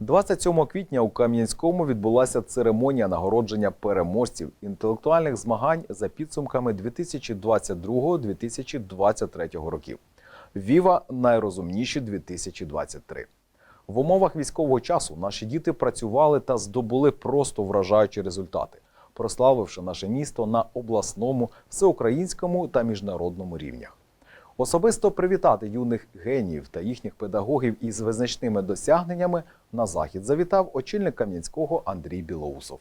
27 квітня у Кам'янському відбулася церемонія нагородження переможців інтелектуальних змагань за підсумками 2022-2023 років. Віва найрозумніші 2023. В умовах військового часу наші діти працювали та здобули просто вражаючі результати, прославивши наше місто на обласному, всеукраїнському та міжнародному рівнях. Особисто привітати юних геніїв та їхніх педагогів із визначними досягненнями на захід завітав очільник Кам'янського Андрій Білоусов.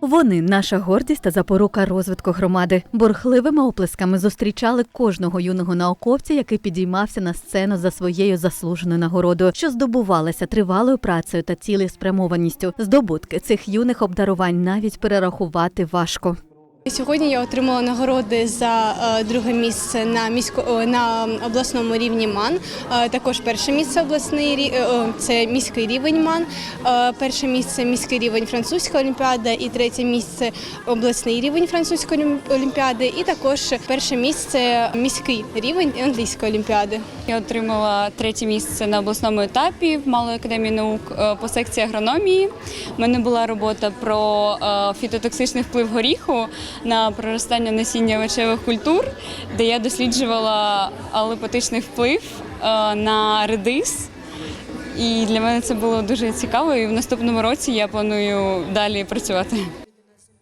Вони наша гордість та запорука розвитку громади. Бурхливими оплесками зустрічали кожного юного науковця, який підіймався на сцену за своєю заслуженою нагородою, що здобувалася тривалою працею та цілеспрямованістю. Здобутки цих юних обдарувань навіть перерахувати важко. Сьогодні я отримала нагороди за е, друге місце на місько на обласному рівні МАН. Е, Також перше місце обласний е, це міський рівень МАН. Е, Перше місце міський рівень французька олімпіада і третє місце обласний рівень французької олім- олімпіади. І також перше місце міський рівень англійської олімпіади. Я отримала третє місце на обласному етапі в Малої академії наук е, по секції агрономії. У мене була робота про е, фітотоксичний вплив горіху на проростання насіння овочевих культур, де я досліджувала алепатичний вплив е, на редис. І для мене це було дуже цікаво. І в наступному році я планую далі працювати.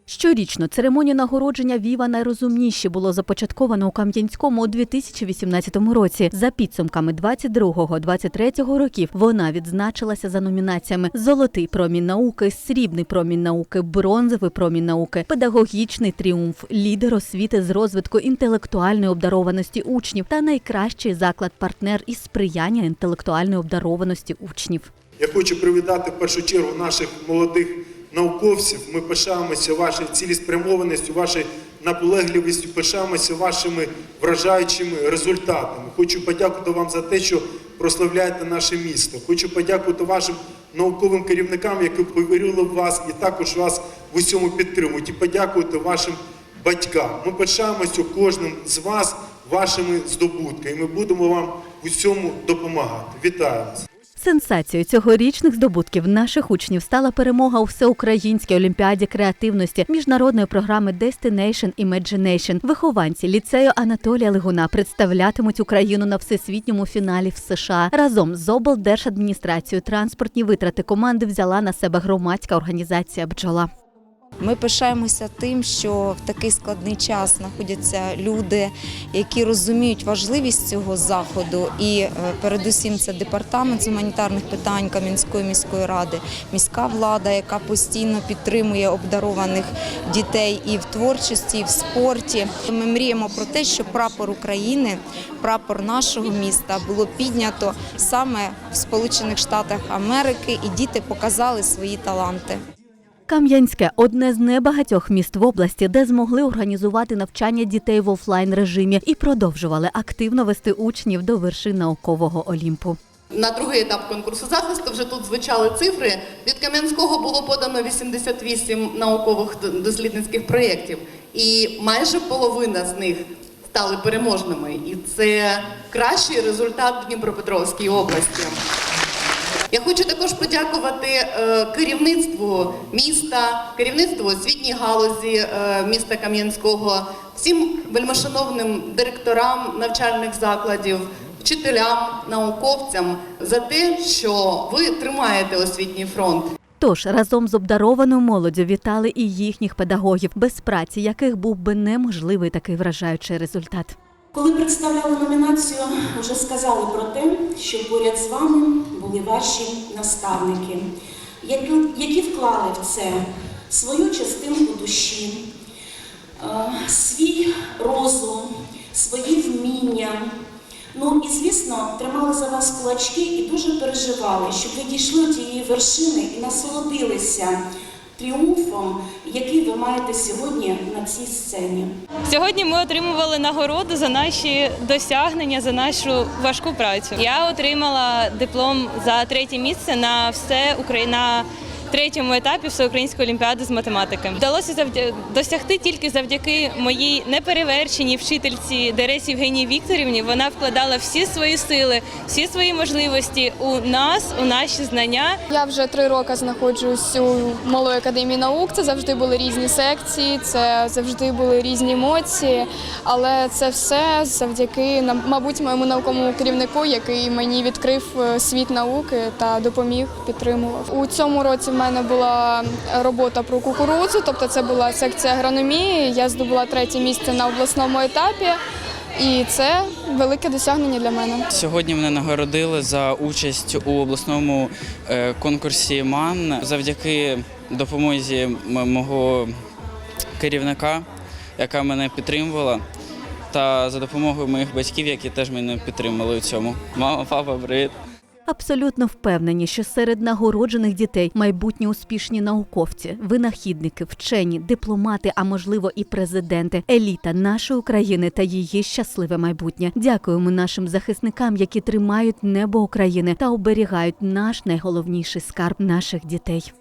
Щорічно церемонію нагородження Віва найрозумніші було започатковано у Кам'янському у 2018 році. За підсумками 22-23 років вона відзначилася за номінаціями: Золотий промінь науки, Срібний промінь науки, Бронзовий промінь науки, Педагогічний тріумф, лідер освіти з розвитку інтелектуальної обдарованості учнів та найкращий заклад партнер із сприяння інтелектуальної обдарованості учнів. Я хочу привітати в першу чергу наших молодих науковців. Ми пишаємося вашою цілеспрямованістю, вашою наполегливістю, пишаємося вашими вражаючими результатами. Хочу подякувати вам за те, що прославляєте наше місто. Хочу подякувати вашим науковим керівникам, які повірили в вас і також вас в усьому підтримують. І подякувати вашим батькам. Ми пишаємося кожним з вас вашими здобутками. Ми будемо вам в усьому допомагати. Вітаю вас! Сенсацією цьогорічних здобутків наших учнів стала перемога у всеукраїнській олімпіаді креативності міжнародної програми Destination Imagination. Вихованці ліцею Анатолія Лигуна представлятимуть Україну на всесвітньому фіналі в США. Разом з облдержадміністрацією транспортні витрати команди взяла на себе громадська організація Бджола. Ми пишаємося тим, що в такий складний час знаходяться люди, які розуміють важливість цього заходу, і е, передусім це департамент з гуманітарних питань Кам'янської міської ради, міська влада, яка постійно підтримує обдарованих дітей і в творчості, і в спорті. Ми мріємо про те, що прапор України, прапор нашого міста було піднято саме в Сполучених Штатах Америки, і діти показали свої таланти. Кам'янське одне з небагатьох міст в області, де змогли організувати навчання дітей в офлайн режимі і продовжували активно вести учнів до вершин наукового олімпу. На другий етап конкурсу захисту вже тут звучали цифри. Від Кам'янського було подано 88 наукових дослідницьких проєктів, і майже половина з них стали переможними. І це кращий результат в Дніпропетровській області. Я хочу також подякувати е, керівництву міста, керівництву освітньої галузі е, міста Кам'янського, всім вельмишановним директорам навчальних закладів, вчителям, науковцям за те, що ви тримаєте освітній фронт. Тож разом з обдарованою молоддю вітали і їхніх педагогів, без праці яких був би неможливий такий вражаючий результат. Коли представляли номінацію, вже сказали про те, що поряд з вами були ваші наставники, які, вклали в це свою частинку душі, е, свій розум, свої вміння. Ну і звісно, тримали за вас кулачки і дуже переживали, щоб ви дійшли до тієї вершини і насолодилися тріумфом, який ви маєте сьогодні на цій сцені. Сьогодні ми отримували нагороду за наші досягнення, за нашу важку працю. Я отримала диплом за третє місце на все Україна третьому етапі всеукраїнської олімпіади з математики. Вдалося завдя... досягти тільки завдяки моїй неперевершеній вчительці Дересі Євгенії Вікторівні. Вона вкладала всі свої сили, всі свої можливості у нас, у наші знання. Я вже три роки знаходжусь у малої академії наук. Це завжди були різні секції, це завжди були різні емоції. Але це все завдяки мабуть, моєму науковому керівнику, який мені відкрив е, світ науки та допоміг, підтримував. У цьому році мене була робота про кукурудзу, тобто це була секція агрономії. Я здобула третє місце на обласному етапі, і це велике досягнення для мене. Сьогодні мене нагородили за участь у обласному е, конкурсі МАН завдяки допомозі мого керівника, яка мене підтримувала, та за допомогою моїх батьків, які теж мене підтримали у цьому. Мама, папа, привіт. Абсолютно впевнені, що серед нагороджених дітей майбутні успішні науковці, винахідники, вчені, дипломати, а можливо і президенти, еліта нашої України та її щасливе майбутнє. Дякуємо нашим захисникам, які тримають небо України та оберігають наш найголовніший скарб наших дітей.